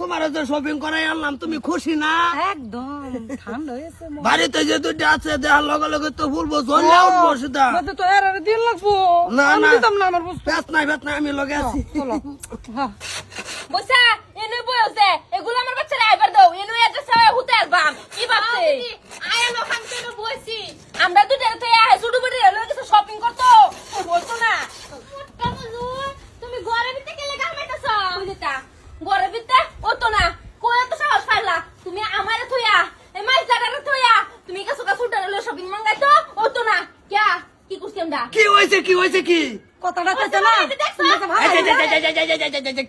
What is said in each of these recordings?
তোমার যে শপিং করাই আনলাম তুমি খুশি না? একদম ঠান্ডা হয়েছে বাড়িতে যে দুইটা আছে দেখার লগে লগে তো ফুলবো জ্বলে উঠবো সেটা। তো এর আরে দিন লাগবো। না, আমি না। দিতাম না আমার নাই বেত নাই আমি লগে আছি। চলো। বসা এনে কি হয়েছে কি হয়েছে কি কথাটা কইছে না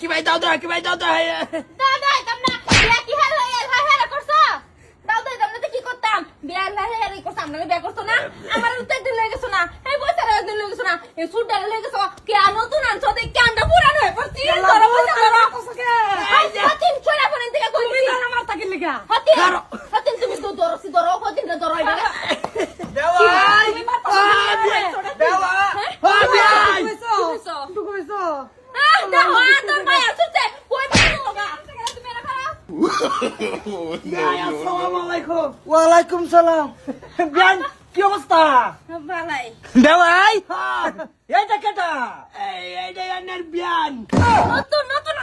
কি ভাই দাও দাও কি ভাই দাও দাও দাও দাও তোমরা কি হাল হয়ে এল ভাই হেরা করছ দাও দাও কি করতাম বিয়ার ভাই হেরা করছ আমরা বিয়া করছ না আমার উত্তর দিন লয়ে গেছো না এই বইসা আর নতুন আনছো পুরানো হয়ে পড়ছি তোরা বইসা তোরা করছ কে এই তুমি না আমার তাকে লাগা হাতিম তুমি তো দরসি দরো ওয়ালাইকুম সালাম বিয়ান কি অবস্থা দেওয়াই হ্যাঁ, এইটা কেটা এই এই যে আন্নার বিয়ান নতুন নতুন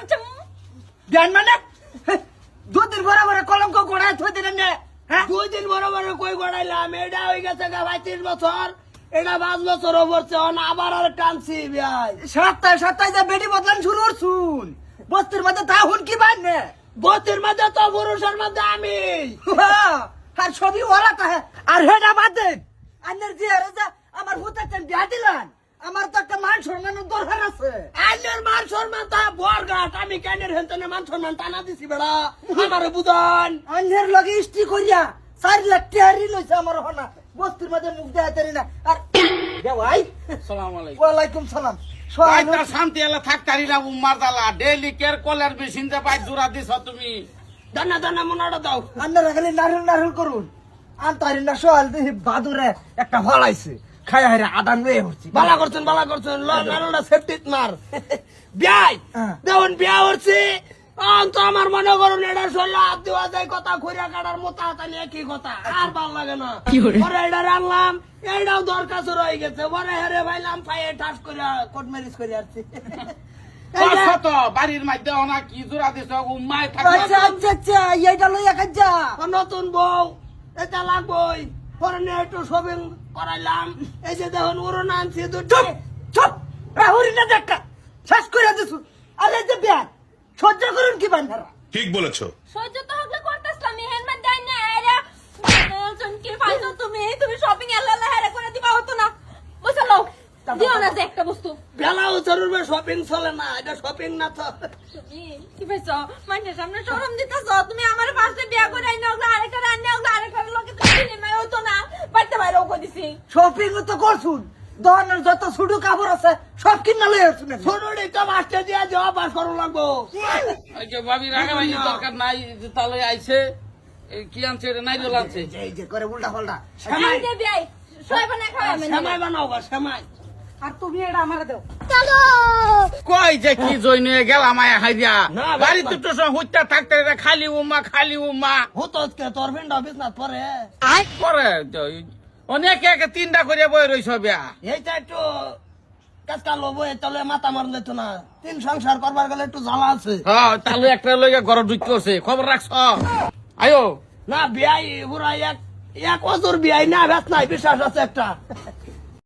বিয়ান মানে দুদিন বড় বড় কলঙ্ক গোড়ায় থই দিলেন হ্যাঁ দুই দিন বড় বড় কই গড়াইলাম এটা হয়ে গেছে গা পঁয়ত্রিশ বছর এটা পাঁচ বছর পড়ছে আবার আর টানছি ভাই। সপ্তাহে সপ্তাহে যে বেটি বদলান শুরু করছুন। বস্তির মধ্যে তা হুন কি বান্নে বতির মধ্যে তো পুরুষের মধ্যে আমি। আর ছবি ওরা তাহে আর হেডা বাদ দেন। আন্নের যে আরে যে আমার হুতাচ্ছেন বিয়া দিলেন আমার তো একটা মান সম্মানের দরকার আছে। আন্নের মান সম্মান তা বরঘাট আমি কেনের হেন্তনে মান সম্মান টানা দিছি বেড়া। আমার বুঝন আন্নের লগে ইস্টি করিয়া চার লাখ টেহারি লইছে আমার হনা বস্তির মধ্যে মুখ দেয়া তারি না। আর দেওয়াই সালাম আলাইকুম। ওয়ালাইকুম সালাম। ভাই সোহাগ শান্তি এলা থাকতারি না উম্মার দালা। ডেইলি কেয়ার কলের মেশিন যে পাই জোড়া দিছ তুমি। দানা দানা মনাটা দাও। আন্নারা খালি নারুল নারুল করুন। আন্তারি না সোহাল দেখি বাদুরে একটা ফলাইছে খাই হাইরে আদান লয়ে হচ্ছে। বালা করছেন বালা করছেন। নারুলটা সেফটিত মার। বিয়াই হ্যাঁ। দেখুন বিয়া হচ্ছে। তো আমার মনে করুন এটা শোল্লা হাত দেওয়া যায় কথা খুঁড়িয়া কাটার মতো হাতানি একই কথা? আর ভালো লাগে না। পরে এটা রাখলাম এইটাও দরকার রয়ে গেছে। পরে হেরে ভাইলাম পায়ে ঠাস করে কোট ম্যারিজ করে আসছি। এই যে, কত বাড়ির মধ্যে অনা কি জোড়া দিছ? উম্মায় আচ্ছা আচ্ছা আচ্ছা এইটা লইয়া নতুন বউ এটা লাগবই। পরে নিয়ে একটু শপিং করাইলাম। এই যে দেখুন উড়ন আনছি দুটো। চুপ দেখা। শেষ করে দিছু। আরে যে বিয়া সহ্য করুন কি বান্ধারা? ঠিক বলেছ। সহ্য তো হগলে করতেছিলাম হেন মান দেয় না এরা বলছেন কি ফাইতো তুমি তুমি শপিং এলা এলা হেরে করে দিবা হতো না। বসালো দিও না যে একটা বস্তু। বেলা উচরুর শপিং চলে না এটা শপিং না তো। তুমি কি পাইছো মানুষের সামনে শরম দিতেছ? তুমি আমার পাশে বিয়া করে আইনা ওগুলো আরেকটা রান্না ওগুলো আরেকটা লোকে তুমি সিনেমায় হতো না বাড়িতে বাইরেও করে দিছি। শপিং তো করছুন। যত ছোট কাপড় আছে সব কিনা লয়ে শুনে মাস্টার দিয়ে যাওয়া পাস করো লাগবো। রাখা নাই তাহলে আইছে কি আনছে নাই রোল আনছে। এই যে করে উল্টা পাল্টা। বানাও বা কি খালি উমা খালি উমা হতো তোর ভিন্ডা বিজনেস পরে। আই পরে অনেক একে তিনটা করে বই রইছ বিয়া। এইটা একটু কাজকা লবো তাহলে মাথা মারন দিত না। তিন সংসার করবার গেলে একটু জ্বালা আছে। হ্যাঁ তাহলে একটা লইয়া ঘর ঢুকতেছে খবর রাখছ? আয়ো। না বিয়াই এক এক বিয়াই না নাই বিশ্বাস আছে একটা।